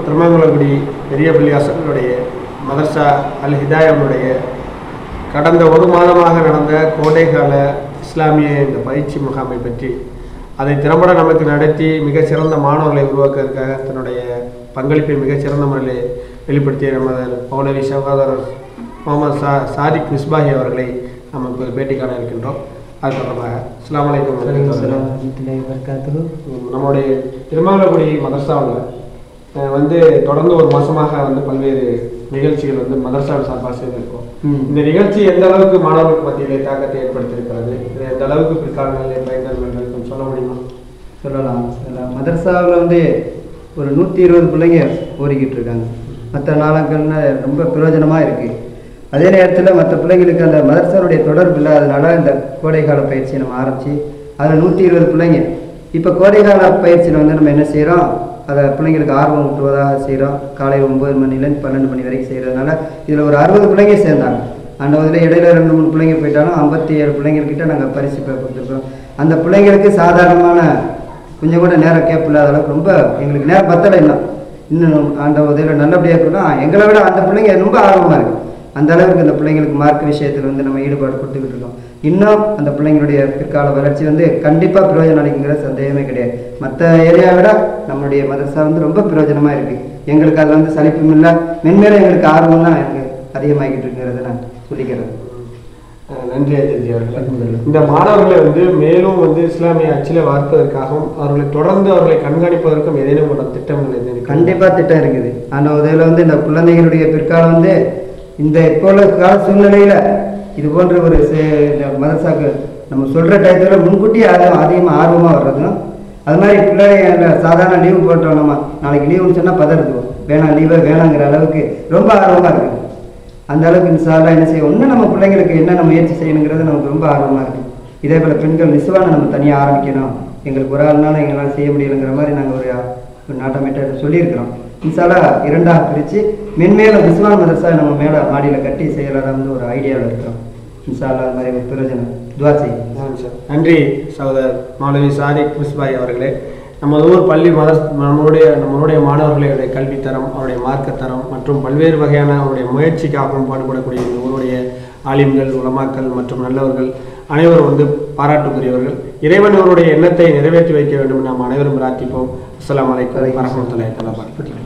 திருமங்கலங்குடி பெரிய பள்ளியாசனுடைய மதர்சா அல் ஹிதாயனுடைய கடந்த ஒரு மாதமாக நடந்த கோடைகால இஸ்லாமிய இந்த பயிற்சி முகாமை பற்றி அதை திறம்பட நமக்கு நடத்தி மிகச்சிறந்த மாணவர்களை உருவாக்குவதற்காக தன்னுடைய பங்களிப்பை மிகச்சிறந்த முறையில் வெளிப்படுத்திய நமது பௌலவி சகோதரர் முகமது சா சாரிக் மிஸ்பாஹி அவர்களை நம்ம இப்போ பேட்டி காண இருக்கின்றோம் அது தொடர்பாக அஸ்லாம் வலைக்கம் நம்முடைய திருமாவளக்குடி மதர்சாவில் வந்து தொடர்ந்து ஒரு மாசமாக வந்து பல்வேறு நிகழ்ச்சிகள் வந்து மதரசா சார்பாக செய்திருக்கோம். இந்த நிகழ்ச்சி எந்த அளவுக்கு மாணவர்களுக்கு மத்தியிலே தாக்கத்தை ஏற்படுத்தியிருக்கிறது? இது எந்த அளவுக்கு பிற்காலங்களிலே கொஞ்சம் சொல்ல முடியுமா? சொல்லலாம். சொல்லலாம். மதரசாவில் வந்து ஒரு நூற்றி இருபது பிள்ளைங்க ஓடிக்கிட்டு இருக்காங்க. மற்ற நாளங்கள்னா ரொம்ப பிரயோஜனமாக இருக்குது அதே நேரத்தில் மற்ற பிள்ளைங்களுக்கு அந்த மதரசாவுடைய தொடர்பு இல்லாதனால இந்த கோடைக்கால பயிற்சியை நம்ம ஆரம்பித்து அதில் நூற்றி இருபது பிள்ளைங்க. இப்போ கோடைக்கால பயிற்சியில் வந்து நம்ம என்ன செய்கிறோம் அதை பிள்ளைங்களுக்கு ஆர்வம் ஊட்டுவதாக செய்கிறோம் காலை ஒம்பது மணிலேருந்து பன்னெண்டு மணி வரைக்கும் செய்கிறதுனால இதில் ஒரு அறுபது பிள்ளைங்க சேர்ந்தாங்க. அந்த இதில் இடையில ரெண்டு மூணு பிள்ளைங்க போயிட்டாலும் ஐம்பத்தி ஏழு பிள்ளைங்கக்கிட்ட நாங்கள் பரிசு கொடுத்துருக்கோம் அந்த பிள்ளைங்களுக்கு சாதாரணமான கொஞ்சம் கூட நேரம் கேப் இல்லாத அளவுக்கு ரொம்ப எங்களுக்கு நேரம் பத்தலை இன்னும். இன்னும் அந்த உதவியில் நல்லபடியாக இருக்கணும். எங்களை விட அந்த பிள்ளைங்க ரொம்ப ஆர்வமாக இருக்குது அந்த அளவுக்கு அந்த பிள்ளைங்களுக்கு மார்க் விஷயத்தில் வந்து நம்ம ஈடுபாடு கொடுத்துக்கிட்டு இருக்கோம். இன்னும் அந்த பிள்ளைங்களுடைய பிற்கால வளர்ச்சி வந்து கண்டிப்பாக பிரயோஜனம் அளிக்குங்கிற சந்தேகமே கிடையாது. மற்ற ஏரியாவை விட நம்மளுடைய மதரசா வந்து ரொம்ப பிரயோஜனமாக இருக்குது எங்களுக்கு அதில் வந்து சலிப்பும் இல்லை. மென்மேலும் எங்களுக்கு ஆர்வம் தான் எனக்கு அதிகமாகிட்டு இருக்குங்கிறத நான் சொல்லிக்கிறேன். நன்றி அஜித் அவர்களே. இந்த மாணவர்களை வந்து மேலும் வந்து இஸ்லாமிய அச்சில வார்ப்பதற்காகவும் அவர்களை தொடர்ந்து அவர்களை கண்காணிப்பதற்கும் ஏதேனும் திட்டங்கள்? கண்டிப்பா திட்டம் இருக்குது. அந்த உதவியில் வந்து இந்த குழந்தைகளுடைய பிற்காலம் வந்து இந்த இப்போ உள்ள கால சூழ்நிலையில இது போன்ற ஒரு சே- மதரசாக்கு நம்ம சொல்கிற டயத்தில் முன்கூட்டியே அதிகம் அதிகமாக ஆர்வமாக வர்றதும் அது மாதிரி பிள்ளைங்க சாதாரண லீவு போட்டோம் நம்ம நாளைக்கு லீவுன்னு சொன்னால் பதறதுவோம் வேணாம் லீவே வேணாங்கிற அளவுக்கு ரொம்ப ஆர்வமாக இருக்குது அந்த அளவுக்கு இன்ஷால்லா என்ன செய்யும்? இன்னும் நம்ம பிள்ளைங்களுக்கு என்னென்ன முயற்சி செய்யணுங்கிறது நமக்கு ரொம்ப ஆர்வமாக இருக்குது இதே போல் பெண்கள் நிசுவான நம்ம தனியாக ஆரம்பிக்கணும். எங்களுக்கு ஒரு ஆள்னால எங்களால் செய்ய முடியலைங்கிற மாதிரி நாங்கள் ஒரு ஒரு நாட்டமேட்ட சொல்லியிருக்கிறோம். இன்ஷால்லா இரண்டாக பிரித்து மென்மேலும் நிசுவான் மதரசா நம்ம மேலே மாடியில் கட்டி செய்யறதா வந்து ஒரு ஐடியாவில் இருக்கிறோம். இன்ஷால்லா அது மாதிரி ஒரு பிரயோஜனம். துவா செய்யும் சார். நன்றி சகோதரர் மௌலவி சாதிக் மிஸ்பாய் அவர்களே. நமது ஊர் பள்ளி மத நம்மளுடைய நம்மளுடைய மாணவர்களுடைய கல்வித்தரம் அவருடைய மார்க்கத்தரம் மற்றும் பல்வேறு வகையான அவருடைய முயற்சிக்காகவும் பாடுபடக்கூடிய இந்த ஊருடைய ஆலிம்கள் உலமாக்கள் மற்றும் நல்லவர்கள் அனைவரும் வந்து பாராட்டுக்குரியவர்கள். இறைவன் அவருடைய எண்ணத்தை நிறைவேற்றி வைக்க வேண்டும். நாம் அனைவரும் பிரார்த்திப்போம். அஸ்ஸலாமு அலைக்கும் வரஹ்மத்துல்லாஹி தஆலா வபரகாத்துஹு.